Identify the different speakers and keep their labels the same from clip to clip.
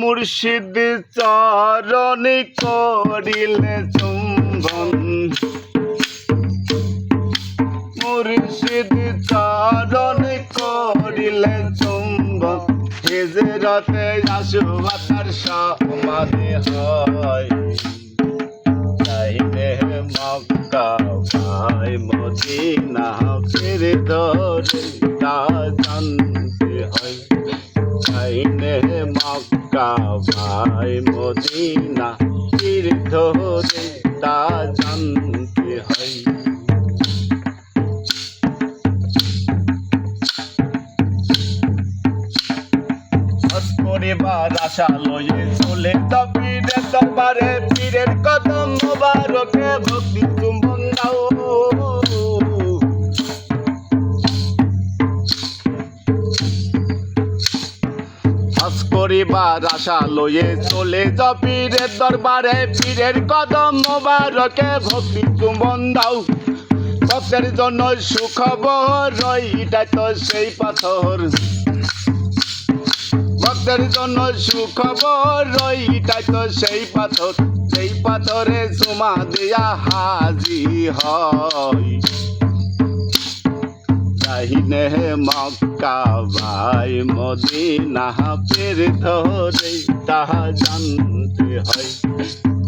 Speaker 1: মুর্শিদ চরণ করিলে চুম্বন। মুর্শিদ চরণ করিলে চুম্বন। হেজরতে আসু তার সমাধি হয়। চাইলে মক্কা, ভাই মদিনা ফির ধরে তা জানতে হয়। চাইলে মক্কা ভাই, মদিনা ধরে তা জানতে হয়। পরিবার আশা লয়ে চলে তো পীরের পীরের কদম মোবারকে ভক্তি চুম্বন দাও। পরিবার আশা লয়ে চলে তো পীরের দরবারে, পীরের কদম মোবারকে ভক্তি চুম্বন দাও। ভক্তের জন্য সুখবর রইটা তো সেই পাথর। ভক্তের জন্য সুখবর রইটাই তো সেই পাথর। সেই পাথরে জমা দেয়া হাজি হয়। চাহিনে মক্কা ভাই মদিনা ফের ধরে তাহা জানতে হয়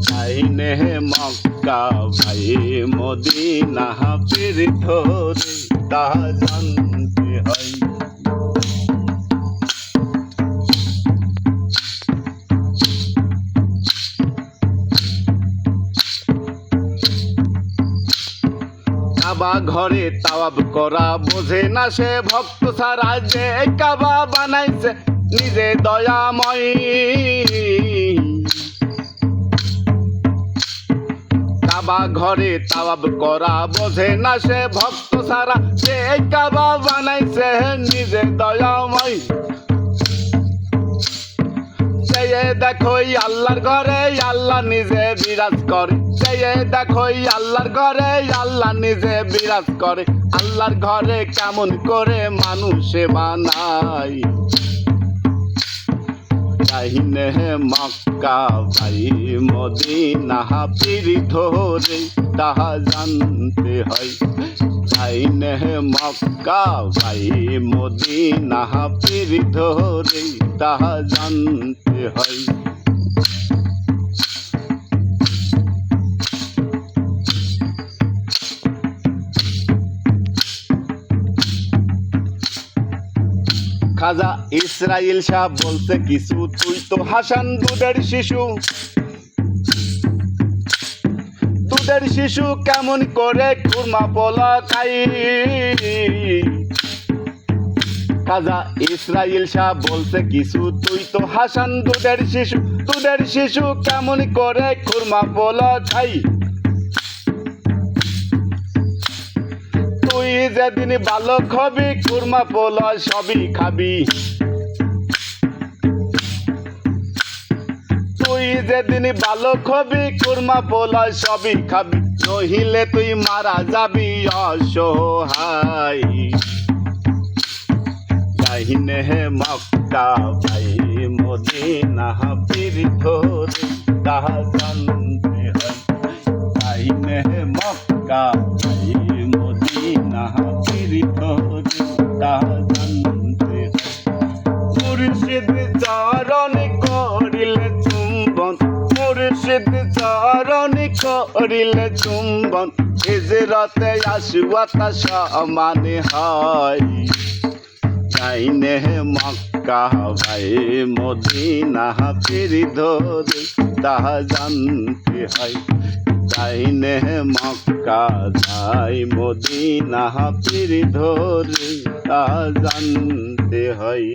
Speaker 1: কাহিনে মক্কা ভাই মদিনা ফের ধরে তাহা জানতে হয় কাবা ঘরে তাওয়াব করা বোঝে না সে। ভক্ত সারা যে কাবা বানাইছে, নিজে দয়াময়। কাবা ঘরে তাওয়াব করা বোঝে না সে। ভক্ত সারা যে কাবা বানাইছে, নিজে দয়াময়। চেয়ে দেখো এই আল্লাহর ঘরে, আল্লাহ নিজে বিরাজ করে। চেয়ে দেখো আল্লাহর ঘরে, আল্লাহ নিজে বিরাজ করে। আল্লাহর ঘরে কেমন করে মানুষে বানাই কাহিনে মক্কা ভাই, মদিনা পীর ধরে তাহা জানতে হয়। কাহিনে মক্কা ভাই, মদিনা পীর ধরে তাহা জানতে হয়। খাজা ইসরাইল শাহ বলতে কিছু তুই তো হাসান দুধের শিশু। দুধের শিশু কেমন করে কুরমা পোলা খাই খাজা ইসরাইল শাহ বলতে কিছু তুই তো হাসান দুধের শিশু। দুধের শিশু কেমন করে কুরমা পোলা খাই যেদিন বালক হবি, কুরমা পোলা সবই খাবি। তুই যেদিন বালক হবি, কুরমা পোলা সবই খাবি। নহিলে তুই মারা যাবি অসহায়। কাহিনে হে মক্কা ভাই, মদিনা পীর ধরে তাহা মুর্শিদ চরণ করিলে চুম্বন। হিজরতে আসুয়া তা সমানে হয়। চাইনে মক্কা ভাই, মদিনা পীর ধরে তাহা জানতে হয়। চাইনে মক্কা যাই মদিনা পীর ধরে, তা জানতে হয়।